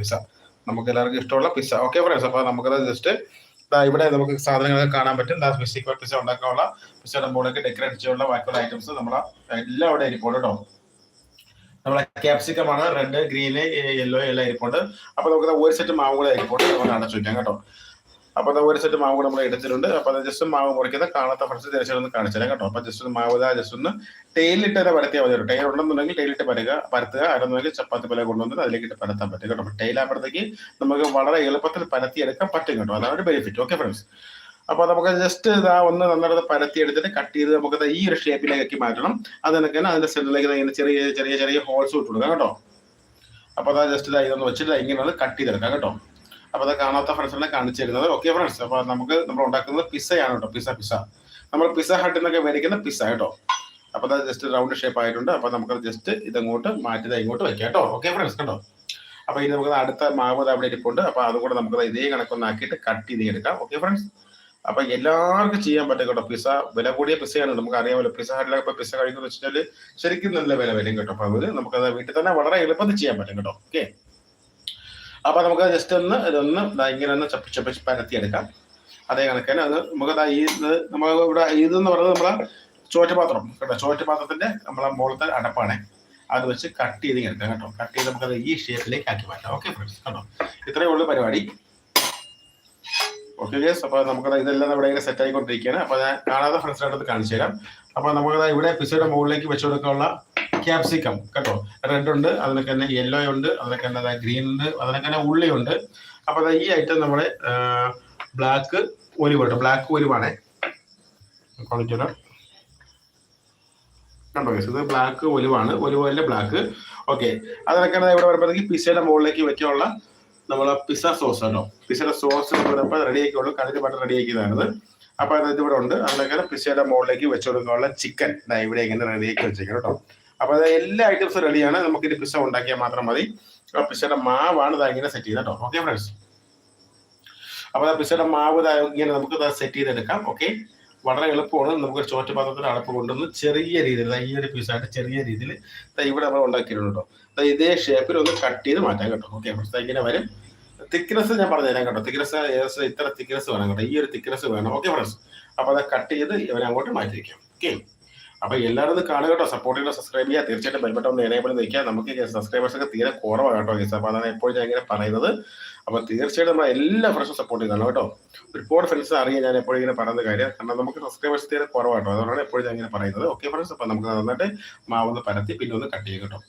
Pizza. നമുക്ക് എല്ലാവർക്കും ഇഷ്ടമുള്ള പിസ്സ. ഓക്കെ ഫ്രണ്ട്സ് അപ്പോൾ നമുക്കത് ജസ്റ്റ് ഇവിടെ നമുക്ക് സാധനങ്ങളൊക്കെ കാണാൻ പറ്റും. ദാ പിസ്സ ഉണ്ടാക്കാനുള്ള പിസ്സയുടെ മുകളിലേക്ക് ഡെക്കറേറ്റ് ചെയ്യാനുള്ള ബാക്കിയുള്ള ഐറ്റംസ് നമ്മളെ എല്ലാം അവിടെ ഇരിപ്പുണ്ട് കേട്ടോ നമ്മളെ ക്യാപ്സിക്കം ആണ് റെഡ് ഗ്രീന് യെല്ലോ എല്ലാം ഇരിപ്പുണ്ട്. അപ്പൊ നമുക്ക് ഒരു സെറ്റ് മാവുകളെ ഇരിപ്പുണ്ട്. നമുക്ക് അടച്ചു കേട്ടോ. അപ്പൊ അത് ഒരു സെറ്റ് മാവ് കൂടെ നമ്മൾ എടുത്തിട്ടുണ്ട്. അപ്പൊ അത് ജസ്റ്റ് മാവ് മുറിക്കുന്ന കാണാത്ത ഫ്രണ്ട്സ് തിരച്ചിലൊന്ന് കാണിച്ചു തരാം കേട്ടോ. അപ്പൊ ജസ്റ്റ് ഒന്ന് മാവ് ജസ്റ്റ് ഒന്ന് ടൈലിട്ട് തന്നെ പരത്തിയാൽ മതി കേട്ടോ. ടൈൽ ഉണ്ടെന്നുണ്ടെങ്കിൽ ടൈലിട്ട് പരക പരത്തുക. അല്ലെന്നുണ്ടെങ്കിൽ ചപ്പാത്തി പോലെ അതിലേക്ക് ഇട്ട് പരത്താൻ പറ്റും കേട്ടോ. ടൈൽ തേയിലാകുമ്പോഴത്തേക്ക് നമുക്ക് വളരെ എളുപ്പത്തിൽ പരത്തിയെടുക്കാൻ പറ്റും കേട്ടോ. അതാണ് ഒരു ബെനിഫിറ്റ് ഓക്കെ ഫ്രണ്ട്സ് അപ്പൊ നമുക്ക് ജസ്റ്റ് ഇതാ ഒന്ന് നന്നായിട്ട് പരത്തി എടുത്തിട്ട് കട്ട് ചെയ്ത് നമുക്ക് ഈ ഒരു ഷേപ്പിലേക്ക് മാറ്റണം. അതിനൊക്കെ തന്നെ അതിന്റെ സെന്ററിലേക്ക് ഇങ്ങനെ ചെറിയ ചെറിയ ചെറിയ ഹോൾസ് വിട്ടു കൊടുക്കാം കേട്ടോ. അപ്പൊ അതാ ജസ്റ്റ് ഇതാ ഇതൊന്ന് വെച്ചിട്ട് ഇങ്ങനെ കട്ട് ചെയ്തെടുക്കാം കേട്ടോ. അപ്പൊ അത് കാണാത്ത ഫ്രണ്ട്സിനെ കാണിച്ചു തരുന്നത് ഓക്കെ ഫ്രണ്ട്സ് അപ്പൊ നമുക്ക് നമ്മൾ ഉണ്ടാക്കുന്നത് പിസ്സയാണ് കേട്ടോ. പിസ്സ പിസ്സ നമ്മൾ പിസ്സ ഹട്ടിൽ നിന്നൊക്കെ മേടിക്കുന്ന പിസ്സ കേട്ടോ. അപ്പൊ അത് ജസ്റ്റ് റൗണ്ട് ഷേപ്പ് ആയിട്ടുണ്ട്. അപ്പൊ നമുക്ക് ജസ്റ്റ് ഇതങ്ങോട്ട് മാറ്റി ഇങ്ങോട്ട് വെക്കാം കേട്ടോ. ഓക്കെ ഫ്രണ്ട്സ് കേട്ടോ അപ്പൊ ഇത് നമുക്ക് അടുത്ത മാവ് അവിടെ ഇരിപ്പുണ്ട്. അപ്പൊ അതും നമുക്ക് ഇതേ കണക്കൊന്നാക്കിയിട്ട് കട്ട് ചെയ്ത് എടുക്കാം. ഓക്കെ ഫ്രണ്ട്സ് അപ്പൊ എല്ലാവർക്കും ചെയ്യാൻ പറ്റും കേട്ടോ പിസ വില കൂടിയ പിസയാണ് നമുക്ക് അറിയാമല്ലോ പിസ ഹട്ടിലൊക്കെ ഇപ്പൊ പിസ്സ കഴിക്കുന്നത് വെച്ചാൽ ശരിക്കും നല്ല വില വരും കേട്ടോ. അപ്പൊ അത് നമുക്കത് വീട്ടിൽ തന്നെ വളരെ എളുപ്പത്തിൽ ചെയ്യാൻ പറ്റും കേട്ടോ. ഓക്കെ അപ്പൊ നമുക്ക് ജസ്റ്റ് ഒന്ന് ഇതൊന്ന് ഇങ്ങനെ ഒന്ന് ചപ്പി ചപ്പി പരത്തിയെടുക്കാം. അതേ കണക്കിന് അത് നമുക്ക് ഈ ഇത് നമ്മൾ ഇവിടെ ഇതെന്ന് പറയുന്നത് നമ്മളെ ചോറ്റുപാത്രം കേട്ടോ. ചോറ്റുപാത്രത്തിന്റെ നമ്മളെ മുകളിലത്തെ അടപ്പാണ്. അത് വെച്ച് കട്ട് ചെയ്ത് എടുക്കാം കേട്ടോ. കട്ട് ചെയ്ത് നമുക്കത് ഈ ഷേപ്പിലേക്ക് ആക്കി മാറ്റാം. ഓക്കെ ഫ്രണ്ട്സ് കേട്ടോ ഇത്രയേ ഉള്ളൂ പരിപാടി. ഓക്കെ ഗേസ് അപ്പൊ നമുക്കത് ഇതെല്ലാം ഇവിടെ ഇങ്ങനെ സെറ്റ് ആയിക്കൊണ്ടിരിക്കുകയാണ്. അപ്പൊ ഞാൻ കാണാതെ ഫ്രണ്ട്സിനടുത്ത് കാണിച്ചു തരാം. അപ്പൊ നമുക്കത് ഇവിടെ പിസയുടെ മുകളിലേക്ക് വെച്ചു കൊടുക്കാനുള്ള ക്യാപ്സിക്കം കേട്ടോ? റെഡ് ഉണ്ട് അതിനൊക്കെ തന്നെ യെല്ലോ ഉണ്ട് അതിനൊക്കെ തന്നെ ഗ്രീൻ ഉണ്ട് അതിനൊക്കെ തന്നെ ഉള്ളി ഉണ്ട്. അപ്പൊ ദാ ഈ ഐറ്റം നമ്മുടെ ബ്ലാക്ക് ഒലിവ് കേട്ടോ ബ്ലാക്ക് ഒലിവാണേ guys? ഇത് ബ്ലാക്ക് ഒലിവാണ് ഒലിവല്ല ബ്ലാക്ക് ഓക്കെ അതിനൊക്കെ തന്നെ ഇവിടെ വരുമ്പോഴത്തേക്ക് പിസയുടെ മുകളിലേക്ക് വെക്കാനുള്ള നമ്മളെ പിസ്സ സോസ് ആണോ പിസ്സയുടെ സോസ് ഇവിടെ റെഡി ആക്കിയുള്ളൂ കണ്ണിൽ പണ്ട് റെഡി ആക്കിയതാണിത്. അപ്പൊ അത് ഇവിടെ ഉണ്ട്. അതിനൊക്കെ പിസ്സയുടെ മുകളിലേക്ക് വെച്ചു കൊടുക്കാനുള്ള ചിക്കൻ ഇവിടെ ഇങ്ങനെ റെഡി ആക്കി വെച്ചേക്കാം കേട്ടോ? അപ്പൊ അത് എല്ലാ ഐറ്റംസും റെഡിയാണ് നമുക്ക് ഇത് പിസ്സ ഉണ്ടാക്കിയാൽ മാത്രം മതി. ആ പിസ്സയുടെ മാവാണ് ഇതാ ഇങ്ങനെ സെറ്റ് ചെയ്ത കേട്ടോ. ഓക്കെ ഫ്രണ്ട്സ് അപ്പൊ ആ പിസ്സയുടെ മാവ് ഇങ്ങനെ നമുക്ക് സെറ്റ് ചെയ്തെടുക്കാം. ഓക്കെ വളരെ എളുപ്പമാണ്. നമുക്ക് ഒരു ചോറ്റുപാത്രത്തിൽ അടപ്പ് കൊണ്ടുവന്ന് ചെറിയ രീതിയിൽ ഈ ഒരു പീസായിട്ട് ചെറിയ രീതിയിൽ ഇവിടെ നമ്മൾ ഉണ്ടാക്കിയിട്ടുണ്ട് കേട്ടോ. ഇതേ ഷേപ്പിൽ ഒന്ന് കട്ട് ചെയ്ത് മാറ്റാം കേട്ടോ. ഓക്കെ ഇങ്ങനെ വരും. തിക്നെസ് ഞാൻ പറഞ്ഞു തരാം കേട്ടോ തിക്നെസ് ഇത്ര തിക്നെസ് വേണം കേട്ടോ. ഈ ഒരു തിക്നെസ് വേണം. ഓക്കെ ഫ്രണ്ട്സ് അപ്പൊ അത് കട്ട് ചെയ്ത് ഇവരെ അങ്ങോട്ട് മാറ്റി വെക്കാം ഓക്കെ അപ്പൊ എല്ലാവരും കാണുക സപ്പോർട്ട് ചെയ്യുക സബ്സ്ക്രൈബ് ചെയ്യുക. തീർച്ചയായിട്ടും ബെൽബട്ടൺ ഒന്ന് എനേബിൾ നിൽക്കുക നമുക്ക് സബ്സ്ക്രൈബേഴ്സ് ഒക്കെ തീരെ കുറവാണ് കേട്ടോ ഗൈസ് അപ്പൊ അതാണ് എപ്പോഴും ഞാൻ ഇങ്ങനെ പറയുന്നത്. അപ്പൊ തീർച്ചയായിട്ടും നമ്മൾ എല്ലാ ഫ്രണ്ട്സും സപ്പോർട്ട് ചെയ്യണം കേട്ടോ. ഒരുപാട് ഫ്രണ്ട്സ് അറിയാൻ ഞാൻ എപ്പോഴും ഇങ്ങനെ പറയുന്ന കാര്യം. കാരണം നമുക്ക് സബ്സ്ക്രൈബേഴ്സ് തീരെ കുറവാട്ടോ അതുകൊണ്ടാണ് എപ്പോഴും ഞാൻ ഇങ്ങനെ പറയുന്നത്. ഓക്കെ ഫ്രണ്ട്സ് അപ്പൊ നമുക്ക് നന്നായിട്ട് മാവൊന്ന് പരത്തി പിന്നെ ഒന്ന് കട്ട് ചെയ്യും കേട്ടോ.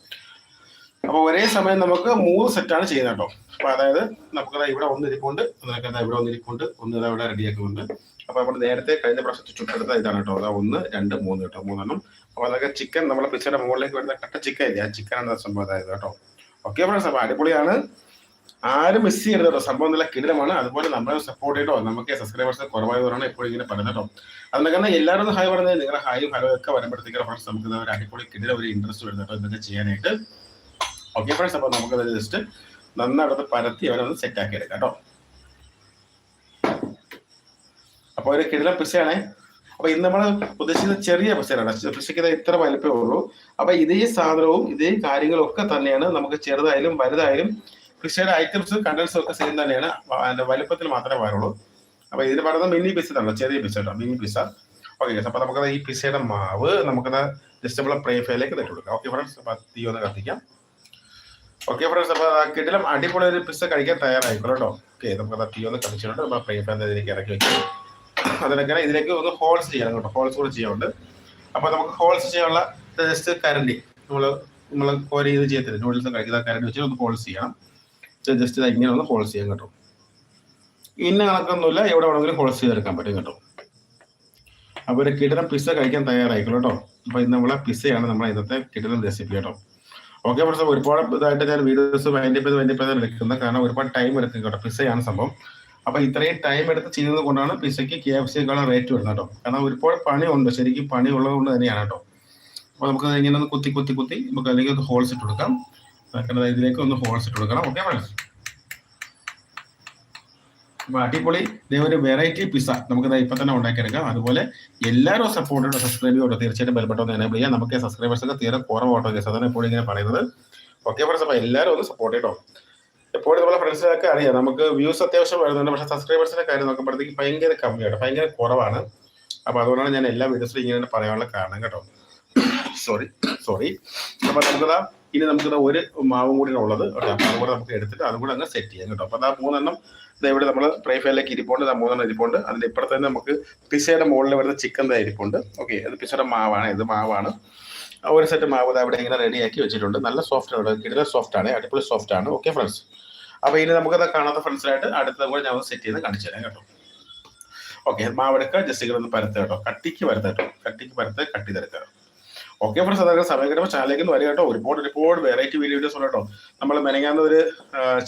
അപ്പൊ ഒരേ സമയം നമുക്ക് മൂന്ന് സെറ്റാണ് ചെയ്യുന്നത് കേട്ടോ. അപ്പൊ അതായത് നമുക്ക് ഇവിടെ ഒന്ന് ഇരിപ്പുണ്ട് അതിനൊക്കെ ഇവിടെ ഒന്ന് ഇരിപ്പുണ്ട് ഒന്ന് ഇവിടെ റെഡിയാക്കുന്നുണ്ട് അപ്പൊ നമ്മൾ നേരത്തെ കഴിഞ്ഞ പ്രാവശ്യത്തെ ചുട്ടെടുത്ത ഇതാണ് കേട്ടോ. അതാ ഒന്ന് രണ്ട് മൂന്ന് കേട്ടോ. മൂന്നെണ്ണം. അപ്പൊ അതൊക്കെ ചിക്കൻ നമ്മളെ പിച്ചയുടെ മുകളിലേക്ക് വരുന്ന കട്ട ചിക്കൻ ഇല്ലേ? ആ ചിക്കൻ എന്ന സംഭവം അതായത് കേട്ടോ. ഓക്കെ ഫ്രണ്ട്സ് അപ്പൊ അടിപൊളിയാണ്. ആരും മിസ് ചെയ്യരുത് കേട്ടോ. സംഭവം നല്ല കിടിലമാണ്. അതുപോലെ നമ്മളെ സപ്പോർട്ട് ചെയ്തോ? നമുക്ക് സബ്സ്ക്രൈബേഴ്സ് കുറവായതുകൊണ്ടാണ് എപ്പോഴും ഇങ്ങനെ പറയുന്നത് കേട്ടോ. അതിനൊക്കെ തന്നെ എല്ലാവരും ഹായ് പറഞ്ഞത് നിങ്ങളുടെ ഹായും ഹലോ ഒക്കെ വരുമ്പോഴത്തേക്കും ഫ്രണ്ട്സ് നമുക്ക് ഒരു അടിപൊളി കിടില ഒരു ഇൻട്രസ്റ്റ് വരുന്നത് കേട്ടോ ഇതൊക്കെ ചെയ്യാനായിട്ട്. ഓക്കെ ഫ്രണ്ട്സ് അപ്പൊ നമുക്ക് ജസ്റ്റ് നന്നായിട്ട് പരത്തി അവരൊന്ന് സെറ്റ് ആക്കി എടുക്കാം കേട്ടോ. അപ്പൊ ഒരു കിടിലം പിസയാണ് അപ്പൊ ഇന്ന് നമ്മൾ ഉദ്ദേശിക്കുന്ന ചെറിയ പിസയാണ് പിസയ്ക്ക് ഇത്ര വലിപ്പമേ ഉള്ളൂ. അപ്പൊ ഇതേ സാധനവും ഇതേ കാര്യങ്ങളും ഒക്കെ തന്നെയാണ് നമുക്ക് ചെറുതായാലും വലുതായാലും പിസയുടെ ഐറ്റംസും കണ്ടൻസും ഒക്കെ സെയിം തന്നെയാണ്. വലിപ്പത്തിൽ മാത്രമേ വരുള്ളൂ അപ്പൊ ഇതിന് പറയുന്നത് മിനി പിസ ചെറിയ പിസ കേട്ടോ മിനി പിസ ഓക്കെ അപ്പൊ നമുക്ക് ഈ പിസയുടെ മാവ് നമുക്കത് ജസ്റ്റ് നമ്മളെ പ്രേ ഫയലേക്ക് തട്ടി കൊടുക്കാം. ഓക്കെ ഫ്രണ്ട്സ് അപ്പൊ തീ ഒന്ന് കത്തിക്കാം. ഓക്കെ ഫ്രണ്ട്സ് അപ്പൊ കിടിലം അടിപൊളി ഒരു പിസ കഴിക്കാൻ തയ്യാറായിക്കോളൂ കേട്ടോ. ഓക്കെ നമുക്ക് തീ ഒന്ന് കത്തിച്ചിട്ടുണ്ട്. നമ്മൾ പ്രേ ഫാൻ ഇതിലേക്ക് ഇറക്കി വെക്കാം. അതിനൊക്കെ ഇതിലേക്ക് ഒന്ന് ഹോൾസ് ചെയ്യണം കേട്ടോ. ഹോൾസ് കൂടെ ചെയ്യാറുണ്ട് അപ്പൊ നമുക്ക് ഹോൾസ് ചെയ്യാനുള്ള ജസ്റ്റ് കരണ്ടി. നമ്മൾ നമ്മൾ കോരി ഇത് ചെയ്യത്തില്ല? നൂഡിൽസ് കഴിക്കുന്ന കരണ്ടി വെച്ച് ഒന്ന് ഹോൾസ് ചെയ്യണം. ജസ്റ്റ് ഇങ്ങനെ ഒന്ന് ഹോൾസ് ചെയ്യാൻ കേട്ടോ. ഇന്ന കണക്കൊന്നുമില്ല. എവിടെ വേണമെങ്കിലും ഹോൾസ് ചെയ്തെടുക്കാൻ പറ്റും കേട്ടോ. അപ്പോൾ ഒരു കിടിലം പിസ്സ കഴിക്കാൻ തയ്യാറായിക്കോളൂ കേട്ടോ. അപ്പൊ ഇന്ന് നമ്മളെ പിസ്സയാണ് നമ്മളെ ഇന്നത്തെ കിടിലം റെസിപ്പി കേട്ടോ. ഓക്കെ ഫ്രണ്ട്സ് ഒരുപാട് ഇതായിട്ട് ഞാൻ വീഡിയോസ് വൈൻഡപ്പ് ചെയ്ത് വൈൻഡപ്പ് ചെയ്ത് എടുക്കുന്നത് കാരണം ഒരുപാട് ടൈം എടുക്കും കേട്ടോ. പിസ്സയാണ് സംഭവം. അപ്പൊ ഇത്രയും ടൈം എടുത്ത് ചെയ്യുന്നത് കൊണ്ടാണ് പിസയ്ക്ക് കെ എഫ് സിക്കാളും റേറ്റ് വരുന്നത് കേട്ടോ. കാരണം ഒരുപാട് പണിയുണ്ട്. ശരിക്കും പണി ഉള്ളത് കൊണ്ട് തന്നെയാണ് കേട്ടോ. അപ്പൊ നമുക്ക് ഇങ്ങനെ ഒന്ന് കുത്തി കുത്തി കുത്തി നമുക്ക് അല്ലെങ്കിൽ ഒന്ന് ഹോൾസ് ഇട്ട് കൊടുക്കാം. അതൊക്കെ ഇതിലേക്ക് ഒന്ന് ഹോൾസ് ഇട്ട് കൊടുക്കണം. ഓക്കെ ഫ്രണ്ട്സ് അപ്പൊ അടിപൊളി. ഒരു വെറൈറ്റി പിസ്സ നമുക്ക് ഇപ്പൊ തന്നെ ഉണ്ടാക്കിയെടുക്കാം. അതുപോലെ എല്ലാവരും സപ്പോർട്ട് സബ്സ്ക്രൈബ് ചെയ്തോ തീർച്ചയായിട്ടും ബെൽബട്ടൺ ഒന്ന് എനേബിൾ ചെയ്യാം. നമുക്ക് സബ്സ്ക്രൈബേഴ്സ് ഒക്കെ തീരെ കുറവാട്ടോ. കേസ് അതാണ് ഇപ്പോൾ ഇങ്ങനെ പറയുന്നത്. ഓക്കെ ഫ്രണ്ട്സ് അപ്പൊ എല്ലാവരും ഒന്ന് സപ്പോർട്ട് ചെയ്തോ എപ്പോഴും നമ്മളെ ഫ്രണ്ട്സിനൊക്കെ അറിയാം. നമുക്ക് വ്യൂസ് അത്യാവശ്യം വരുന്നുണ്ട്. പക്ഷെ സബ്സ്ക്രൈബേഴ്സിന്റെ കാര്യം നോക്കുമ്പോഴത്തേക്ക് ഭയങ്കര കമ്മിയാണ് ഭയങ്കര കുറവാണ്. അപ്പൊ അതുകൊണ്ടാണ് ഞാൻ എല്ലാ വീഡിയോസിലും ഇങ്ങനെ പറയാനുള്ള കാരണം കേട്ടോ. സോറി സോറി അപ്പൊ നമുക്കതാ ഇനി നമുക്കിതാ ഒരു മാവും കൂടി ഉള്ളത്. കേട്ടോ അപ്പൊ അതുകൂടെ നമുക്ക് എടുത്തിട്ട് അതും കൂടെ അങ്ങ് സെറ്റ് ചെയ്യാം കേട്ടോ. അപ്പൊ അതാ മൂന്നെണ്ണം ഇവിടെ നമ്മൾ പ്രൈഫയിലേക്ക് ഇരിപ്പുണ്ട്. ആ മൂന്നെണ്ണം ഇരിപ്പുണ്ട്. അതിന്റെ ഇപ്പുറത്ത് തന്നെ നമുക്ക് പിസയുടെ മുകളിൽ വരുന്ന ചിക്കൻ ഇരിപ്പുണ്ട്. ഓക്കെ അത് പിസയുടെ മാവാണ്. ഇത് മാവാണ്. ഒരു സെറ്റ് മാവ് അവിടെ ഇങ്ങനെ റെഡിയാക്കി വെച്ചിട്ടുണ്ട്. നല്ല സോഫ്റ്റ് കിടന്ന സോഫ്റ്റ് ആണ്. അടിപൊളി സോഫ്റ്റ് ആണ്. ഓക്കെ ഫ്രണ്ട്സ് അപ്പൊ ഇനി നമുക്കത് കാണാത്ത ഫ്രണ്ട്സിനായിട്ട് അടുത്ത കൂടെ ഞാൻ സെറ്റ് ചെയ്ത് കാണിച്ചു തരാം കേട്ടോ. ഓക്കെ മാവെടുക്കുക ജസ്റ്റ് ഇങ്ങനെ ഒന്ന് കേട്ടോ. കട്ടിക്ക് പരത്തുക കേട്ടോ. കട്ടിക്ക് പരത്ത് കട്ടി തരക്കുക ഓക്കെ ഫ്രണ്ട്സ് അതൊക്കെ സമയം കിട്ടുമ്പോൾ ചാനലിലേക്ക് വരിക കേട്ടോ. ഒരുപാട് ഒരുപാട് വെറൈറ്റി വീഡിയോസ് ഉണ്ട് കേട്ടോ. നമ്മൾ മെനങ്ങാന്ന് ഒരു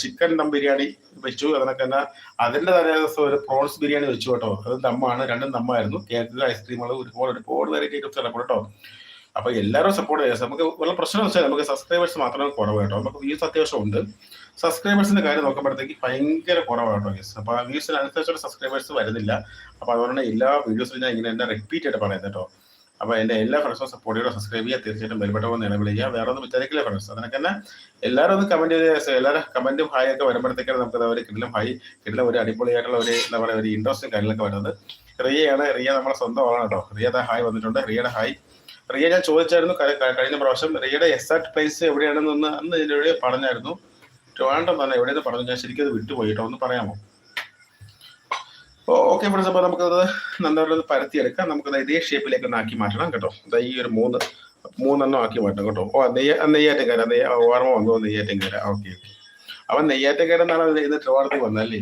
ചിക്കൻ ദം ബിരിയാണി വെച്ചു. അതിനൊക്കെ തന്നെ അതിന്റെ തന്നെ ദിവസം ഒരു പ്രോൺസ് ബിരിയാണി വെച്ചു കേട്ടോ. അത് ദമ്മാണ്. രണ്ടും ദമ്മായിരുന്നു. കേക്ക് ഐസ്ക്രീമുകൾ ഒരുപാട് ഒരുപാട് വെറൈറ്റി ഐറ്റംസ് ഇറക്കും കേട്ടോ. അപ്പൊ എല്ലാവരും സപ്പോർട്ട് ചെയ്യാം. നമുക്ക് ഉള്ള പ്രശ്നം വെച്ചാൽ നമുക്ക് സബ്സ്ക്രൈബേഴ്സ് മാത്രമേ കുറവ് കേട്ടോ. നമുക്ക് വ്യൂസ് അത്യാവശ്യം ഉണ്ട്. സബ്സ്ക്രൈബേഴ്സിന്റെ കാര്യം നോക്കുമ്പോഴത്തേക്ക് ഭയങ്കര കുറവാണ് കേട്ടോ യെസ് അപ്പൊ ആ വ്യൂസിനനുസരിച്ചുള്ള സബ്സ്ക്രൈബേഴ്സ് വരുന്നില്ല. അപ്പൊ അതുകൊണ്ട് എല്ലാ വീഡിയോസിലും ഞാൻ ഇങ്ങനെ എന്നെ റിപ്പീറ്റ് ആയിട്ട് പറയുന്നത് കേട്ടോ. അപ്പൊ എന്റെ എല്ലാ ഫ്രണ്ട്സും സപ്പോർട്ട് ചെയ്യുക സബ്സ്ക്രൈബ് ചെയ്യുക തീർച്ചയായിട്ടും ബെൽബട്ടം നിലവിൽ നിലവിളിക്കുക വേറെ ഒന്നും വിചാരിക്കില്ല ഫ്രണ്ട്സ് അതിനൊക്കെ തന്നെ എല്ലാവരും ഒന്ന് കമന്റ് ചെയ്ത് എല്ലാവരും കമന്റും ഹായ് ഒക്കെ വരുമ്പോഴത്തേക്കാണ് നമുക്ക് ഒരു കിടിലം ഹായ് കിടിലം ഒരു അടിപൊളിയായിട്ടുള്ള ഒരു എന്താ പറയുക ഒരു ഇൻട്രസ്റ്റും കാര്യങ്ങളൊക്കെ വരുന്നത്. റിയയാണ്. റിയ നമ്മളെ സ്വന്തം ആളാണ് കേട്ടോ. റിയയുടെ ഹായ് വന്നിട്ടുണ്ട്. റിയയുടെ ഹായ് റിയ ഞാൻ ചോദിച്ചായിരുന്നു കഴിഞ്ഞ പ്രാവശ്യം റിയയുടെ എക്സാക്ട് പ്ലേസ് എവിടെയാണെന്ന് അന്ന് ഇതിലൂടെ പറഞ്ഞായിരുന്നു. ട്രിവാൻഡ്രം തന്നെ എവിടെയെന്ന് പറഞ്ഞു ഞാൻ ശരിക്കും അത് വിട്ടുപോയി കേട്ടോ ഒന്ന് പറയാമോ? ഓക്കെ ഫ്രണ്ട്സ് അപ്പോൾ നമുക്കത് നന്നായിട്ട് പരത്തിയെടുക്കാം. നമുക്കത് ഇതേ ഷേപ്പിലേക്ക് ഒന്ന് ആക്കി മാറ്റണം കേട്ടോ. അതായത് ഈ ഒരു മൂന്ന് മൂന്നെണ്ണം ആക്കി മാറ്റണം കേട്ടോ. ഓ നെയ്യ നെയ്യാറ്റക്കാര നെയ്യ ഓർമ്മ വന്നു നെയ്യാറ്റക്കാര ഓക്കെ ഓക്കെ അപ്പം നെയ്യാറ്റക്കാരെന്നാണ് ഇത് ട്രിവാൻഡ്രത്തിൽ വന്നല്ലേ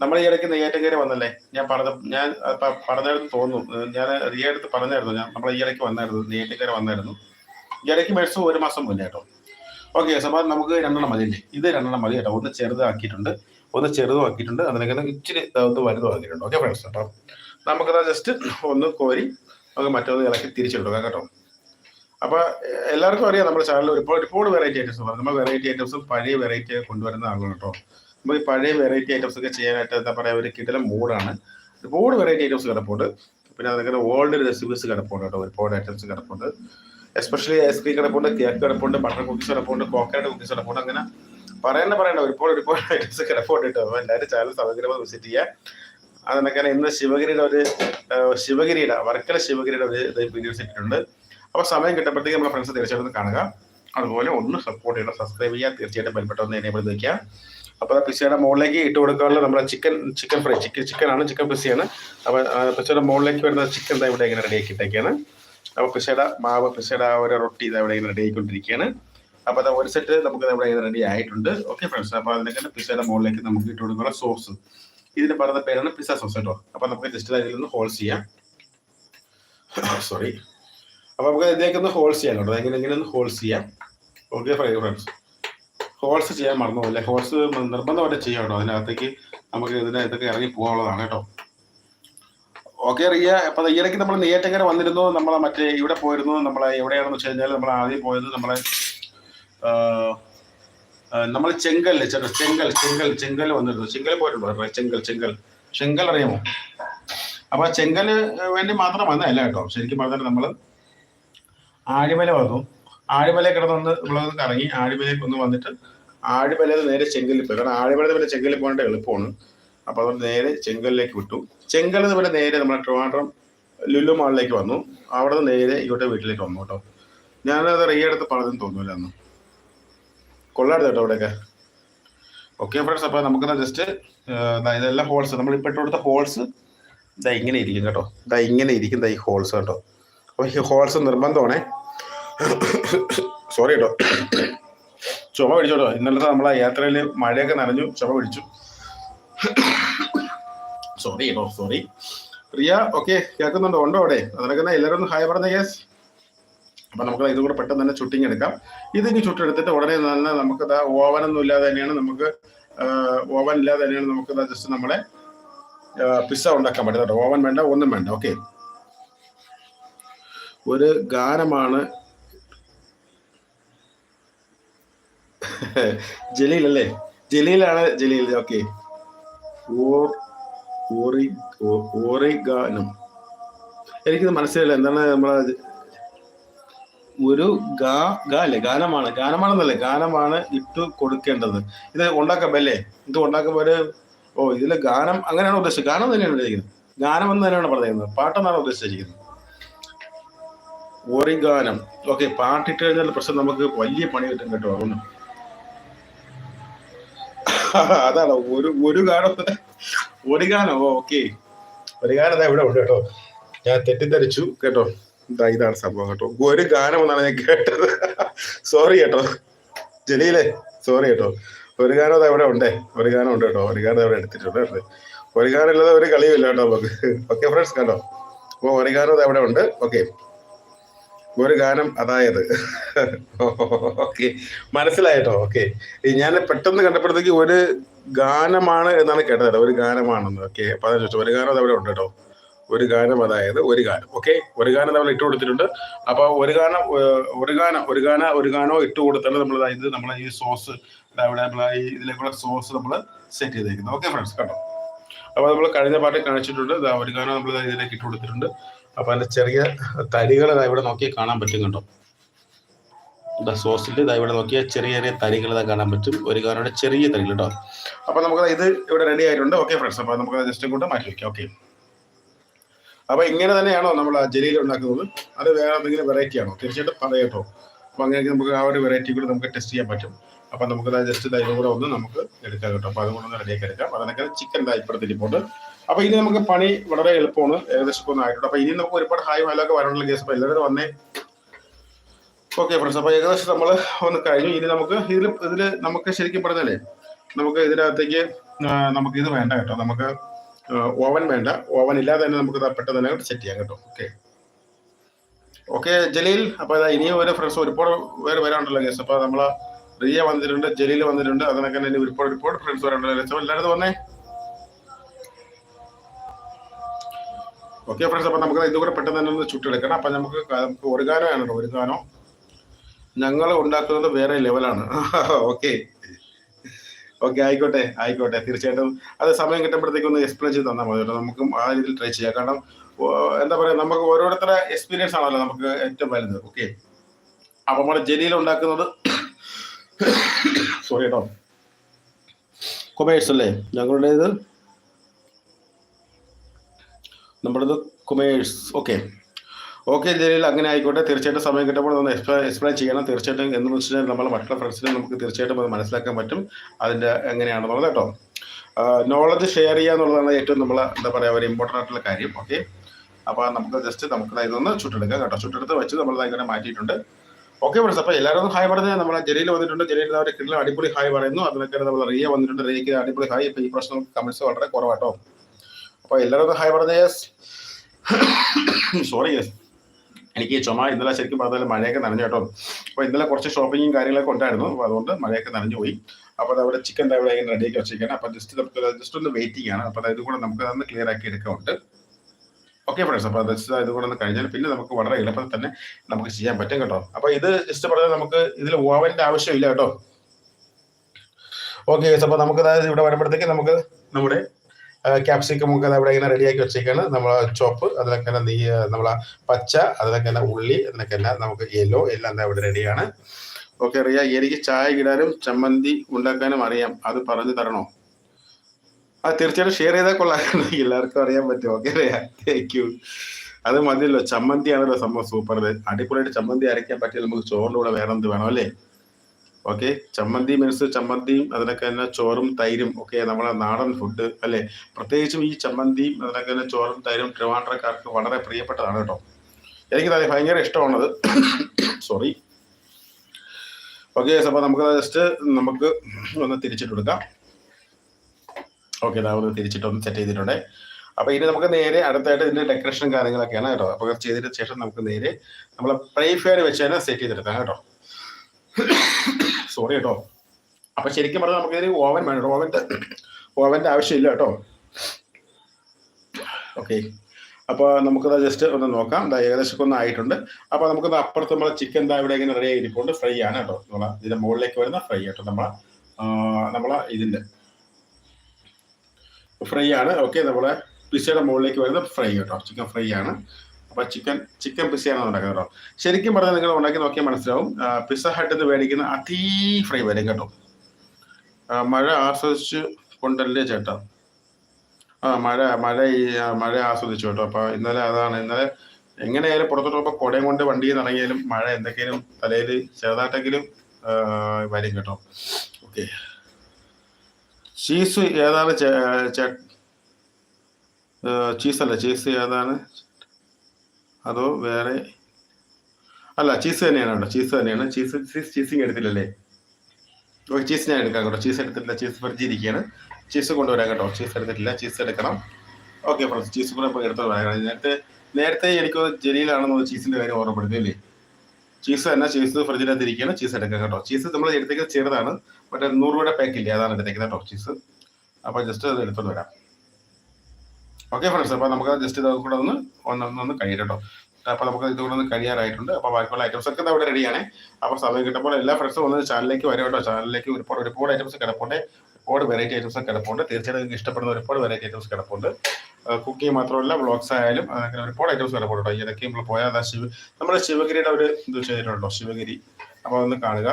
നമ്മൾ ഈ ഇടയ്ക്ക് നെയ്യാറ്റക്കാര വന്നല്ലേ? ഞാൻ പറഞ്ഞ ഞാൻ പറഞ്ഞായിരുന്നു തോന്നുന്നു ഞാൻ റിയ എടുത്ത് പറഞ്ഞായിരുന്നു. ഞാൻ നമ്മൾ ഈ ഇടയ്ക്ക് വന്നായിരുന്നു. നെയ്യാറ്റക്കാര വന്നായിരുന്നു. ഈ ഇടയ്ക്ക് മേടിച്ചു ഒരു മാസം മുന്നേ കേട്ടോ. ഓക്കെ അപ്പോൾ നമുക്ക് രണ്ടെണ്ണം മതിയില്ലേ ഇത് രണ്ടെണ്ണം മതി കേട്ടോ. ഒന്ന് ചെറുതാക്കിയിട്ടുണ്ട്. ഒന്ന് ചെറുതും ആക്കിയിട്ടുണ്ട്. അതിനൊക്കെ ഇച്ചിരി ഒന്ന് വലുതും ആക്കിയിട്ടുണ്ട്. ഓക്കെ ഫ്രണ്ട്സ് അപ്പം നമുക്കത് ജസ്റ്റ് ഒന്ന് കോരി നമുക്ക് മറ്റൊന്ന് ഇളക്കി തിരിച്ചെടുക്കാം കേട്ടോ. അപ്പോൾ എല്ലാവർക്കും അറിയാം നമ്മുടെ ചാനലിൽ ഒരുപാട് ഒരുപാട് വെറൈറ്റി ഐറ്റംസ് നമ്മൾ വെറൈറ്റി ഐറ്റംസും പഴയ വെറൈറ്റി കൊണ്ടുവരുന്ന ആളുകൾ കേട്ടോ. ഈ പഴയ വെറൈറ്റി ഐറ്റംസ് ഒക്കെ ചെയ്യാനായിട്ട് എന്താ പറയുക ഒരു കിടലം മൂഡാണ്. ഒരുപാട് വെറൈറ്റി ഐറ്റംസ് കിടപ്പുണ്ട്. പിന്നെ അതൊക്കെ ഓൾഡ് റെസിപ്പീസ് കിടപ്പുണ്ട് കേട്ടോ ഒരുപാട് ഐറ്റംസ് കിടപ്പുണ്ട്. എസ്പെഷ്യലി ഐസ്ക്രീം കിടപ്പുണ്ട് കേക്ക് കിടപ്പുണ്ട് ബട്ടർ കുക്കീസ് കിടപ്പുണ്ട് കോക്കനട്ട് കുക്കീസ് കിടപ്പുണ്ട് അങ്ങനെ പറയുന്ന പറയണ്ട ഒരുപാട് ഒരുപാട് ഐറ്റംസ് കിടപ്പുണ്ട് കേട്ടോ. അപ്പോൾ എല്ലാവരും ചാനൽ സമഗ്രമായി വിസിറ്റ് ചെയ്യുക. അതിനൊക്കെ ഇന്ന് ശിവഗിരിയുടെ ഒരു ശിവഗിരിയുടെ വർക്കല ശിവഗിരിയുടെ ഒരു വീഡിയോസ് ഇട്ടിട്ടുണ്ട്. അപ്പോൾ സമയം കിട്ടുമ്പോഴത്തേക്ക് നമ്മുടെ ഫ്രണ്ട്സ് തീർച്ചയായിട്ടും കാണുക. അതുപോലെ ഒന്ന് സപ്പോർട്ട് ചെയ്യണം സബ്സ്ക്രൈബ് ചെയ്യുക തീർച്ചയായിട്ടും ബെൽബട്ടൺ എന്നെ എനേബിൾ ചെയ്ത് വെക്കുക. അപ്പോൾ പിസയുടെ മുകളിലേക്ക് ഇട്ട് കൊടുക്കാനുള്ള നമ്മുടെ ചിക്കൻ ചിക്കൻ ഫ്രൈ ചിക്കൻ ആണ് ചിക്കൻ പിസയാണ് അപ്പോൾ പിസയുടെ മുകളിലേക്ക് വരുന്ന ചിക്കൻ ഇതാ ഇവിടെ ഇങ്ങനെ റെഡിയാക്കി ഇട്ടേക്കാണ്. അപ്പോൾ പിസയുടെ മാവ് പിസയുടെ ആ ഒരു റൊട്ടി ഇതാ ഇവിടെ ഇങ്ങനെ റെഡി ആയിക്കൊണ്ടിരിക്കുകയാണ്. അപ്പോൾ അത് ഒരു സെറ്റ് നമുക്ക് ഇവിടെ ഇങ്ങനെ റെഡി ആയിട്ടുണ്ട്. ഓക്കെ ഫ്രണ്ട്സ് അപ്പോൾ അതിനൊക്കെ പിസയുടെ മുകളിലേക്ക് നമുക്ക് ഇട്ട് കൊടുക്കാനുള്ള സോസ് ഇതിന് പറയുന്ന പേരാണ് പിസ്സ സോസ് കേട്ടോ. അപ്പോൾ നമുക്ക് ജസ്റ്റ് അതിൽ നിന്ന് ഹോൾസ് ചെയ്യാം. സോറി അപ്പോൾ നമുക്ക് ഇതിലേക്ക് ഒന്ന് ഹോൾസ് ചെയ്യാം കേട്ടോ. എങ്ങനെ ഇങ്ങനെ ഒന്ന് ഹോൾസ് ചെയ്യാം. ഓക്കെ ഫ്രണ്ട്സ് ഹോൾസ് ചെയ്യാൻ മറന്നുപോലെ ഹോൾസ് നിർബന്ധമായിട്ട് ചെയ്യാം കേട്ടോ. അതിനകത്തേക്ക് നമുക്ക് ഇതിന് ഇതൊക്കെ ഇറങ്ങി പോകാനുള്ളതാണ് കേട്ടോ. ഓക്കെ റിയ അപ്പൊ ഈയിടയ്ക്ക് നമ്മൾ നെയ്യാറ്റക്കര വന്നിരുന്നു. നമ്മൾ മറ്റേ ഇവിടെ പോയിരുന്നു. നമ്മൾ എവിടെയാണെന്ന് വെച്ച് കഴിഞ്ഞാൽ നമ്മൾ ആദ്യം പോയത് നമ്മളെ നമ്മൾ ചെങ്കൽ ചേട്ടാ ചെങ്കൽ ചെങ്കൽ ചെങ്കൽ വന്നിരുന്നു. ചെങ്കൽ പോയിട്ടുണ്ടോ? ചെങ്കൽ ചെങ്കൽ ചെങ്കൽ അറിയാമോ? അപ്പൊ ചെങ്കൽ വേണ്ടി മാത്രം വന്നതല്ല കേട്ടോ. ശരിക്കും പറഞ്ഞാൽ നമ്മൾ ആഴിമല വന്നു. ആഴിമല കിടന്നൊന്ന് നമ്മളൊന്ന് കറങ്ങി ആഴിമലയ്ക്ക് ഒന്ന് വന്നിട്ട് ആഴിമലയിൽ നേരെ ചെങ്കലിൽ പോയി. കാരണം ആഴിമലയിൽ പിന്നെ ചെങ്കലിൽ പോകേണ്ട എളുപ്പമാണ്. അപ്പോൾ അതുകൊണ്ട് നേരെ ചെങ്കലിലേക്ക് വിട്ടു. ചെങ്കൽ പിന്നെ നേരെ നമ്മുടെ ട്രിവാൻഡ്രം ലുലു മാളിലേക്ക് വന്നു. അവിടെ നിന്ന് നേരെ ഇങ്ങോട്ട് വീട്ടിലേക്ക് വന്നു കേട്ടോ. ഞാനത് റീ എടുത്ത് പറഞ്ഞെന്ന് തോന്നൂല അന്ന്. കൊള്ളാടുന്നു കേട്ടോ അവിടെയൊക്കെ. ഓക്കെ ഫ്രണ്ട്സ് അപ്പോൾ നമുക്കെന്നാ ജസ്റ്റ് ഇതെല്ലാം ഹോൾസ് നമ്മൾ ഇപ്പൊ ഇട്ട് കൊടുത്ത ഹോൾസ് ഇതാ ഇങ്ങനെ ഇരിക്കും കേട്ടോ. ഇതാ ഇങ്ങനെ ഇരിക്കും ദാ ഈ ഹോൾസ് കേട്ടോ. അപ്പോൾ ഈ ഹോൾസ് നിർബന്ധമാണേ. സോറി കേട്ടോ. ചുമ പിടിച്ചോട്ടോ ഇന്നലത്തെ നമ്മളെ യാത്രയിൽ മഴയൊക്കെ നനഞ്ഞു ചുമ പിടിച്ചു. സോറി കേട്ടോ സോറി പ്രിയ ഓക്കെ കേൾക്കുന്നുണ്ടോ? ഉണ്ടോ അവിടെ? അതിനൊക്കെ തന്നെ എല്ലാവരും ഹായ് പറഞ്ഞ കേസ് അപ്പൊ നമുക്ക് ഇതും കൂടെ പെട്ടെന്ന് തന്നെ ചുട്ടിങ് എടുക്കാം. ഇതിന് ചുട്ടെടുത്തിട്ട് ഉടനെ തന്നെ നമുക്ക് ഓവനൊന്നും ഇല്ലാതെ തന്നെയാണ് നമുക്ക് ഓവൻ ഇല്ലാതെ തന്നെയാണ് നമുക്ക് ജസ്റ്റ് നമ്മളെ പിസ്സ ഉണ്ടാക്കാൻ പറ്റും ഓവൻ വേണ്ട ഒന്നും വേണ്ട ഓക്കെ ഒരു ഗാനമാണ് ജലീൽ അല്ലേ ജലീലാണ് ജലീൽ ഓക്കെ. എനിക്കിത് മനസ്സിലായില്ല. എന്താണ് നമ്മളെ ഒരു ഗാ ഗാ അല്ലേ? ഗാനമാണ്. ഗാനമാണെന്നല്ലേ? ഗാനമാണ് ഇട്ട് കൊടുക്കേണ്ടത്. ഇത് ഉണ്ടാക്കുമ്പല്ലേ ഇത് ഉണ്ടാക്കുമ്പോൾ ഒരു ഓ ഇതിലെ ഗാനം അങ്ങനെയാണ് ഉദ്ദേശിച്ചത്. ഗാനം തന്നെയാണ് ഉദ്ദേശിക്കുന്നത്. ഗാനം എന്ന് തന്നെയാണ് പറയുന്നത് പാട്ടെന്നാണ് ഉദ്ദേശിച്ചിരിക്കുന്നത്. ഒറിഗാനം ഓക്കെ പാട്ടിട്ട് കഴിഞ്ഞാൽ പ്രശ്നം നമുക്ക് വലിയ പണി കിട്ടും കേട്ടോ. അതുകൊണ്ട് അതാണ് ഒരു ഒരു ഗാനം ഒരു ഗാനം ഓക്കെ ഒരു ഗാനം ഇവിടെ ഉണ്ട് കേട്ടോ. ഞാൻ തെറ്റിദ്ധരിച്ചു കേട്ടോ. ഇതാ ഇതാണ് സംഭവം കേട്ടോ. ഒരു ഗാനം എന്നാണ് ഞാൻ കേട്ടത്. സോറി കേട്ടോ. ജലീലെ സോറി കേട്ടോ. ഒരു ഗാനം അത് ഇവിടെ ഉണ്ടേ. ഒരു ഗാനം ഉണ്ട് കേട്ടോ. ഒരു ഗാനം അവിടെ എടുത്തിട്ടുണ്ട് കേട്ടോ. ഒരു ഗാനം ഇല്ലാതെ ഒരു കളിയുമില്ല കേട്ടോ നമുക്ക്. ഓക്കെ ഫ്രണ്ട്സ് കേട്ടോ അപ്പൊ ഒരു ഗാനം അത് ഇവിടെ ഉണ്ട്. ഓക്കെ ഒരു ഗാനം അതായത്. ഓക്കെ. മനസ്സിലായിട്ടോ? ഓക്കെ. ഞാൻ പെട്ടെന്ന് കണ്ടപ്പോഴത്തേക്ക് ഒരു ഗാനമാണ് എന്നാണ് കേട്ടത് ഒരു ഗാനമാണെന്ന്. ഓക്കെ. അപ്പൊ ചോദിച്ചു ഒരു ഗാനം അതവിടെ ഉണ്ട് കേട്ടോ. ഒരു ഗാനം അതായത് ഒരു ഗാനം. ഓക്കെ. ഒരു ഗാനം നമ്മൾ ഇട്ട് കൊടുത്തിട്ടുണ്ട്. അപ്പൊ ഒരു ഗാനം ഒരു ഗാനം ഒരു ഗാന ഒരു ഗാനോ ഇട്ട് കൊടുത്താൽ നമ്മൾ അതായത് നമ്മൾ ഈ സോസ് അവിടെ നമ്മൾ ഈ ഇതിലേക്കുള്ള സോസ് നമ്മൾ സെറ്റ് ചെയ്തേക്കുന്നത്. Okay friends. കേട്ടോ അപ്പൊ നമ്മൾ കഴിഞ്ഞ പാട്ട് കാണിച്ചിട്ടുണ്ട്. ഒരു ഗാനം നമ്മൾ ഇതിലേക്ക് ഇട്ട് കൊടുത്തിട്ടുണ്ട്. അപ്പൊ അതിന്റെ ചെറിയ തരികൾ ഇവിടെ നോക്കി കാണാൻ പറ്റും കേട്ടോ ഇതാ സോസിൽ ഇതാ ഇവിടെ നോക്കിയാൽ ചെറിയ ചെറിയ തരികൾ ഇതാ കാണാൻ പറ്റും. ഒരു കാരണം ചെറിയ തരികൾ കേട്ടോ അപ്പൊ നമുക്ക് ഇത് ഇവിടെ റെഡി ആയിട്ടുണ്ട്. ഓക്കെ ഫ്രണ്ട്സ് അപ്പൊ നമുക്ക് ജസ്റ്റ് ഇങ്ങോട്ട് മാറ്റി വെക്കാം. ഓക്കെ അപ്പൊ ഇങ്ങനെ തന്നെയാണോ നമ്മൾ ആ ജലീൽ ഉണ്ടാക്കുന്നത്? അത് വേറെ എന്തെങ്കിലും വെറൈറ്റി ആണോ? തീർച്ചയായിട്ടും പറയാം കേട്ടോ. അപ്പൊ അങ്ങനെയൊക്കെ നമുക്ക് ആ ഒരു വെറൈറ്റി കൂടി നമുക്ക് ടെസ്റ്റ് ചെയ്യാൻ പറ്റും. അപ്പൊ നമുക്ക് ജസ്റ്റ് ഇതും കൂടെ ഒന്ന് നമുക്ക് എടുക്കാം കേട്ടോ. അപ്പൊ അതുകൊണ്ടൊന്ന് റെഡിയാക്കി എടുക്കാം. അതിനൊക്കെ ചിക്കൻ ഇപ്പുറത്തിരിപ്പുണ്ട് അപ്പൊ ഇനി നമുക്ക് പണി വളരെ എളുപ്പമാണ് ഏകദേശം ഇപ്പൊ ആയിട്ടുണ്ട് അപ്പൊ ഇനി നമുക്ക് ഒരുപാട് ഹായ് ഹലൊക്കെ വരാനുള്ള കേസ് അപ്പൊ എല്ലാവരും വന്നേ. ഓക്കെ ഫ്രണ്ട്സ് അപ്പൊ ഏകദേശം നമ്മൾ ഒന്ന് കഴിഞ്ഞു. ഇനി നമുക്ക് ഇതിൽ ഇതിൽ നമുക്ക് ശരിക്കും പറഞ്ഞാലേ നമുക്ക് ഇതിനകത്തേക്ക് നമുക്ക് ഇത് വേണ്ട കേട്ടോ. നമുക്ക് ഓവൻ വേണ്ട. ഓവൻ ഇല്ലാതെ തന്നെ നമുക്ക് പെട്ടെന്ന് തന്നെ സെറ്റ് ചെയ്യാം കേട്ടോ. ഓക്കെ ഓക്കെ ജലീൽ അപ്പൊ അതാ ഇനിയും ഒരു ഫ്രണ്ട്സ് ഒരുപാട് പേര് വരാനുണ്ടല്ലോ കേസ് അപ്പൊ നമ്മൾ റിയ വന്നിട്ടുണ്ട് ജലീൽ വന്നിട്ടുണ്ട്. അതിനൊക്കെ തന്നെ ഒരുപാട് ഒരുപാട് ഫ്രണ്ട്സ് വരാനുണ്ടല്ലോ എല്ലായിടത്തും വന്നേ. ഓക്കെ ഫ്രണ്ട്സ് അപ്പൊ നമുക്ക് ഇതുകൂടെ പെട്ടെന്ന് തന്നെ ഒന്ന് ചുട്ടെടുക്കണം. അപ്പൊ നമുക്ക് നമുക്ക് ഒരു ഗാനോ ആണ് ഒരു ഗാനോ. ഞങ്ങൾ ഉണ്ടാക്കുന്നത് വേറെ ലെവലാണ് ഓക്കെ ഓക്കെ ആയിക്കോട്ടെ ആയിക്കോട്ടെ തീർച്ചയായിട്ടും. അത് സമയം കിട്ടുമ്പോഴത്തേക്ക് ഒന്ന് എക്സ്പ്ലെയിൻ ചെയ്ത് തന്നാൽ മതി കേട്ടോ. നമുക്കും ആ രീതിയിൽ ട്രൈ ചെയ്യാം. കാരണം എന്താ പറയാ നമുക്ക് ഓരോരുത്തരുടെ എക്സ്പീരിയൻസ് ആണല്ലോ നമുക്ക് ഏറ്റവും വലുത്. ഓക്കെ അപ്പൊ നമ്മുടെ ജലീൽ ഉണ്ടാക്കുന്നത് സോറി കേട്ടോ. കൊമേഴ്സ് അല്ലേ? ഞങ്ങളുടേത് നമ്മുടേത് കുമേഴ്സ് ഓക്കെ ഓക്കെ ജലീൽ അങ്ങനെ ആയിക്കോട്ടെ. തീർച്ചയായിട്ടും സമയം കിട്ടുമ്പോൾ ഒന്ന് എക്സ്പ്ലെയിൻ ചെയ്യണം. തീർച്ചയായിട്ടും എന്ന് വെച്ചിട്ടുണ്ടെങ്കിൽ നമ്മൾ മറ്റുള്ള ഫ്രണ്ട്സിനെ നമുക്ക് തീർച്ചയായിട്ടും അത് മനസ്സിലാക്കാൻ പറ്റും. അതിന്റെ എങ്ങനെയാണെന്നുള്ളത് കേട്ടോ. നോളജ് ഷെയർ ചെയ്യുക എന്നുള്ളതാണ് ഏറ്റവും നമ്മൾ എന്താ പറയുക ഒരു ഇമ്പോർട്ടന്റ് ആയിട്ടുള്ള കാര്യം. ഓക്കെ അപ്പോൾ നമുക്ക് ജസ്റ്റ് നമുക്ക് ഇതൊന്ന് ചുട്ടെടുക്കാം കേട്ടോ. ചുട്ടെടുത്ത് വെച്ച് നമ്മൾ ഇങ്ങനെ മാറ്റിയിട്ടുണ്ട്. ഓക്കെ ഫ്രണ്ട്സ് അപ്പോൾ എല്ലാവരും ഹായ് പറഞ്ഞാൽ നമ്മളെ ജലീൽ വന്നിട്ടുണ്ട്. ജലീൽ അവരുടെ കിട്ടുന്ന അടിപൊളി ഹായ് പറയുന്നു. അതിനൊക്കെ നമ്മൾ റിയ വന്നിട്ടുണ്ട്. റിയക്ക് അടിപൊളി ഹായ്. ഇപ്പോൾ ഈ പ്രശ്നം കമൻസ് വളരെ കുറവാട്ടോ അപ്പോൾ എല്ലാവരും ഹായ് പറഞ്ഞ യെസ് സോറി യെസ് എനിക്ക് ചുമ ഇന്നലെ ശരിക്കും പറഞ്ഞാൽ മഴയൊക്കെ നനഞ്ഞു കേട്ടോ. അപ്പോൾ ഇന്നലെ കുറച്ച് ഷോപ്പിങ്ങും കാര്യങ്ങളൊക്കെ ഉണ്ടായിരുന്നു. അപ്പോൾ അതുകൊണ്ട് മഴയൊക്കെ നനഞ്ഞു പോയി. അപ്പോൾ അതവിടെ ചിക്കൻ അവിടെ ഇങ്ങനെ റെഡിയാക്കി വെച്ചിരിക്കുകയാണ്. അപ്പോൾ ജസ്റ്റ് നമുക്ക് ജസ്റ്റ് ഒന്ന് വെയിറ്റിംഗ് ആണ് അപ്പോൾ അതായത് കൂടെ നമുക്ക് അതൊന്ന് ക്ലിയർ ആക്കി എടുക്കാറുണ്ട് ഓക്കെ ഫ്രണ്ട്സ് അപ്പോൾ ജസ്റ്റ് ഇത് കൂടെ ഒന്ന് കഴിഞ്ഞാൽ പിന്നെ നമുക്ക് വളരെ എളുപ്പത്തിൽ തന്നെ നമുക്ക് ചെയ്യാൻ പറ്റും കേട്ടോ. അപ്പോൾ ഇത് ജസ്റ്റ് പറഞ്ഞാൽ നമുക്ക് ഇതിൽ ഓവന്റെ ആവശ്യമില്ല കേട്ടോ. ഓക്കെ അപ്പോൾ നമുക്ക് അതായത് ഇവിടെ വരുമ്പോഴത്തേക്ക് നമുക്ക് നമ്മുടെ ക്യാപ്സിക്കം ഒക്കെ അവിടെ ഇങ്ങനെ റെഡിയാക്കി വെച്ചേക്കാണ്. നമ്മൾ ചോപ്പ് അതിലൊക്കെ തന്നെ നമ്മളെ പച്ച അതിലൊക്കെ തന്നെ ഉള്ളി അതിനൊക്കെ തന്നെ നമുക്ക് യെല്ലോ എല്ലാം എന്താ ഇവിടെ റെഡിയാണ് ഓക്കെ റിയ എനിക്ക് ചായ കിടാനും ചമ്മന്തി ഉണ്ടാക്കാനും അറിയാം. അത് പറഞ്ഞു തരണോ? ആ തീർച്ചയായിട്ടും ഷെയർ ചെയ്താൽ കൊള്ളാം. എല്ലാവർക്കും അറിയാൻ പറ്റും. ഓക്കെ റിയ? താങ്ക് യു അത് മതിയല്ലോ. ചമ്മന്തിയാണല്ലോ സംഭവം സൂപ്പർ അടിപൊളിയായിട്ട് ചമ്മന്തി അരയ്ക്കാൻ പറ്റിയ നമുക്ക് ചോറിന്റെ കൂടെ വേറെ എന്ത് വേണം അല്ലേ? ഓക്കെ? ചമ്മന്തി മീൻസ് ചമ്മന്തിയും അതിനൊക്കെ തന്നെ ചോറും തൈരും ഒക്കെ നമ്മളെ നാടൻ ഫുഡ് അല്ലേ? പ്രത്യേകിച്ചും ഈ ചമ്മന്തിയും അതിനൊക്കെ തന്നെ ചോറും തൈരും ട്രിവാൻഡ്രക്കാർക്ക് വളരെ പ്രിയപ്പെട്ടതാണ് കേട്ടോ. എനിക്ക് ഭയങ്കര ഇഷ്ടമാണത്. സോറി ഓക്കെ അപ്പോൾ നമുക്ക് ജസ്റ്റ് നമുക്ക് ഒന്ന് തിരിച്ചിട്ട് കൊടുക്കാം ഓക്കെ ഒന്ന് തിരിച്ചിട്ട് ഒന്ന് സെറ്റ് ചെയ്തിട്ടുണ്ട്. അപ്പോൾ ഇനി നമുക്ക് നേരെ അടുത്തായിട്ട് ഇതിന്റെ ഡെക്കറേഷൻ കാര്യങ്ങളൊക്കെയാണ് കേട്ടോ. അപ്പോൾ ചെയ്തതിന് ശേഷം നമുക്ക് നേരെ നമ്മളെ പ്രൈ ഫയർ വെച്ച് തന്നെ സെറ്റ് ചെയ്തെടുക്കാം കേട്ടോ. സോറി കേട്ടോ. അപ്പൊ ശരിക്കും പറഞ്ഞാൽ നമുക്ക് ഇതിന് ഓവൻ വേണം കേട്ടോ. ഓവന്റെ ഓവന്റെ ആവശ്യമില്ല കേട്ടോ. ഓക്കെ അപ്പോൾ നമുക്കത് ജസ്റ്റ് ഒന്ന് നോക്കാം. ദാ ഏകദേശം ഒന്ന് ആയിട്ടുണ്ട്. അപ്പോൾ നമുക്കത് അപ്പുറത്ത് നമ്മളെ ചിക്കൻ ദാ ഇവിടെ ഇങ്ങനെ റെഡി ആയിരിക്കുന്നുണ്ട് ഫ്രൈ ആണ് കേട്ടോ. നമ്മളെ ഇതിന്റെ മുകളിലേക്ക് വരുന്ന ഫ്രൈ കേട്ടോ. നമ്മളെ നമ്മളെ ഇതിന്റെ ഫ്രൈ ആണ്. ഓക്കെ നമ്മളെ പിസയുടെ മുകളിലേക്ക് വരുന്ന ഫ്രൈ കേട്ടോ. ചിക്കൻ ഫ്രൈ ആണ്. അപ്പൊ ചിക്കൻ ചിക്കൻ പിസയാണ് ഉണ്ടാക്കുന്നത് കേട്ടോ. ശരിക്കും പറഞ്ഞാൽ നിങ്ങൾ ഉണ്ടാക്കി നോക്കിയാൽ മനസ്സിലാവും. പിസ ഹട്ടിൽ നിന്ന് മേടിക്കുന്ന അതീ ഫ്രൈ വരും കേട്ടോ. മഴ ആസ്വദിച്ച് കൊണ്ടല്ലേ ചേട്ടാ? ആ മഴ മഴ ഈ മഴ ആസ്വദിച്ചു കേട്ടോ. അപ്പൊ ഇന്നലെ അതാണ് ഇന്നലെ എങ്ങനെയായാലും പുറത്തോട്ട് പോകുമ്പോൾ കുടയും കൊണ്ട് വണ്ടിയിൽ നിന്ന് ഇറങ്ങിയാലും മഴ എന്തൊക്കെയാലും തലയിൽ ചെറുതായിട്ടെങ്കിലും വരും കേട്ടോ. ഓക്കെ. ചീസ് ഏതാണ് ചീസ് അല്ല ചീസ് ഏതാണ്? അതോ വേറെ? അല്ല ചീസ് തന്നെയാണ് കേട്ടോ. ചീസ് തന്നെയാണ്. ചീസ് ചീസ് ചീസിങ് എടുത്തില്ലല്ലേ? ഓക്കെ ചീസ് ഞാൻ എടുക്കാം കേട്ടോ. ചീസ് എടുത്തിട്ടില്ല. ചീസ് ഫ്രിഡ്ജിൽ ഇരിക്കുകയാണ് ചീസ് കൊണ്ടുവരാം കേട്ടോ. ചീസ് എടുത്തിട്ടില്ല. ചീസ് എടുക്കണം. ഓക്കെ ഫ്രണ്ട്സ് ചീസ് കൂടെ ഇപ്പോൾ എടുത്ത് വരാം. നേരത്തെ നേരത്തെ എനിക്ക് ജലീലാണെന്നുള്ള ചീസിന്റെ കാര്യം ഓർമ്മപ്പെടുത്തി അല്ലേ? ചീസ് തന്നെ ചീസ് ഫ്രിഡ്ജിനകത്ത് ഇരിക്കുകയാണ് ചീസ് എടുക്കാം കേട്ടോ. ചീസ് നമ്മൾ എടുത്തേക്കാൾ ചെറുതാണ്. മറ്റേ നൂറ് രൂപയുടെ പാക്കില്ലേ അതാണ് എടുത്തേക്കുന്നത് കേട്ടോ ചീസ് അപ്പോൾ ജസ്റ്റ് അത് എടുത്തോണ്ട് വരാം. ഓക്കെ ഫ്രണ്ട്സ് അപ്പോൾ നമുക്ക് ജസ്റ്റ് ഇത് കൂടെ ഒന്ന് ഒന്ന് ഒന്ന് കഴിയട്ടോ അപ്പോൾ നമുക്ക് ഇത് കൂടെ ഒന്ന് കഴിയാറായിട്ടുണ്ട്. അപ്പോൾ ബാക്കിയുള്ള ഐറ്റംസ് ഒക്കെ അവിടെ റെഡിയാണ് അപ്പോൾ സമയം കിട്ടുമ്പോൾ എല്ലാ ഫ്രണ്ട്സും ഒന്ന് ചാനലിലേക്ക് വരും കേട്ടോ. ചാനലിലേക്ക് ഒരുപാട് ഒരുപാട് ഐറ്റംസ് കിടപ്പുണ്ട്. ഒരുപാട് വെറൈറ്റി ഐറ്റംസ് കിടപ്പുണ്ട്. തീർച്ചയായിട്ടും നിങ്ങൾക്ക് ഇഷ്ടപ്പെടുന്ന ഒരുപാട് വെറൈറ്റി ഐറ്റംസ് കിടപ്പുണ്ട്. കുക്കിംഗ് മാത്രമല്ല വ്ളോഗ്സ് ആയാലും അങ്ങനെ ഒരുപാട് ഐറ്റംസ് കിടപ്പുണ്ട് ഇതൊക്കെ നമ്മൾ പോയാൽ അതാ ശിവ നമ്മുടെ ശിവഗിരിയുടെ ഒരു ഇത് ചെയ്തിട്ടുണ്ടോ ശിവഗിരി. അപ്പോൾ ഒന്ന് കാണുക.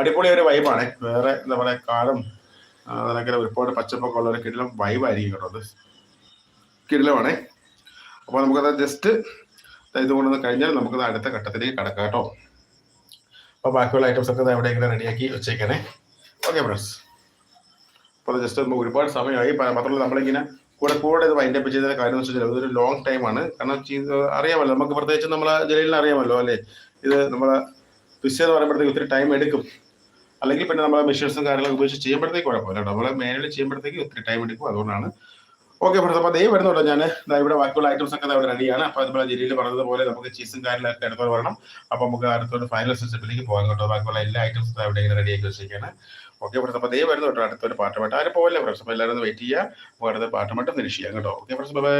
അടിപൊളി ഒരു വൈബാണ് വേറെ എന്താ പറയുക കാടും അതിനൊക്കെ ഒരുപാട് പച്ചപ്പൊക്കെ ഉള്ള ഒരു കിടിലം വൈബായിരിക്കും കേട്ടോ അത്. കിടിലമാണേ. അപ്പോൾ നമുക്കത് ജസ്റ്റ് ഇതുകൊണ്ട് കൊണ്ടുവന്ന് കഴിഞ്ഞാൽ നമുക്കത് അടുത്ത ഘട്ടത്തിലേക്ക് കടക്കാം കേട്ടോ. അപ്പോൾ ബാക്കിയുള്ള ഐറ്റംസ് ഒക്കെ എവിടെയെങ്കിലും റെഡിയാക്കി വെച്ചേക്കണേ. ഓക്കെ ഫ്രണ്ട്സ് അപ്പോൾ ജസ്റ്റ് നമുക്ക് ഒരുപാട് സമയമായി. മാത്രമല്ല നമ്മളിങ്ങനെ കൂടെ കൂടെ ഇത് വൈൻഡ് അപ്പ് ചെയ്ത കാര്യം എന്ന് വെച്ചാൽ ഇതൊരു ലോങ് ടൈമാണ് കാരണം അറിയാമല്ലോ. നമുക്ക് പ്രത്യേകിച്ച് നമ്മളെ ജലീലിന് അറിയാമല്ലോ അല്ലേ? ഇത് നമ്മളെ ഫിഷ് പറയുമ്പോഴത്തേക്ക് ഒത്തിരി ടൈം എടുക്കും. അല്ലെങ്കിൽ പിന്നെ നമ്മൾ മെഷീൻസും കാര്യങ്ങളൊക്കെ ഉപയോഗിച്ച് ചെയ്യുമ്പോഴത്തേക്ക് കുഴപ്പമില്ല നമ്മൾ മാനുവലി ചെയ്യുമ്പോഴത്തേക്ക് ഒത്തിരി ടൈം എടുക്കും. അതുകൊണ്ടാണ്. ഓക്കെ ഫ്രണ്ട്സ് അപ്പോൾ ദേ വരുന്നുണ്ടോ ഞാൻ ഇവിടെ ബാക്കിയുള്ള ഐറ്റംസ് ഒക്കെ അവിടെ റെഡിയാണ് അപ്പോൾ അതുപോലെ ജില്ലയിൽ പറഞ്ഞതുപോലെ നമുക്ക് ചീസും കാര്യങ്ങളൊക്കെ എടുത്തോ വരണം. അപ്പോൾ നമുക്ക് അടുത്തൊരു ഫൈനൽ സെറ്റപ്പിലേക്ക് പോകാൻ കേട്ടോ. ബാക്കിയുള്ള എല്ലാ ഐറ്റംസും ഇവിടെ ഇങ്ങനെ റെഡിയാക്കി വെച്ചിരിക്കുകയാണ്. ഓക്കെ ഫ്രണ്ട്സ് അപ്പോൾ ദേ വരുന്നു കേട്ടോ അടുത്തൊരു പാട്ട് ആരും പോകല്ലേ ഫ്രണ്ട്സ് അപ്പോൾ എല്ലാവരും വെയിറ്റ് ചെയ്യുക. അപ്പോൾ അടുത്ത പാട്ടുമായിട്ട് ഫിനിഷ് ചെയ്യാം കേട്ടോ. Okay friends bye